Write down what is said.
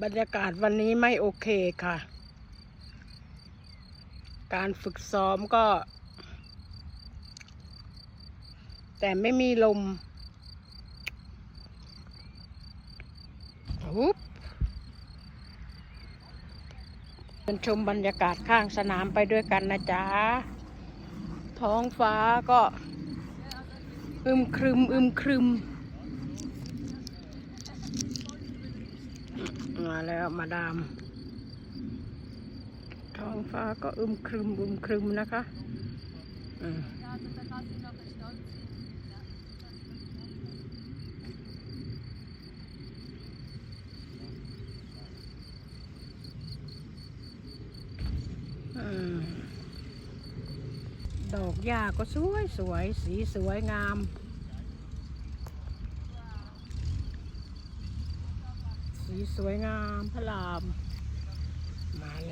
บรรยากาศวันนี้ไม่โอเคค่ะ การฝึกซ้อมก็ แต่ไม่มีลมฮุบเดินชมบรรยากาศข้างสนามไปด้วยกันนะจ๊ะ ท้องฟ้าก็ อึมครึม อึมครึม มาแล้วมาดาม ท้องฟ้าก็อึมครึมอึมครึมนะคะอืมดอกหญ้าก็สวยสวยสีสวยงาม สีสวยงามพระราม มาแล้ว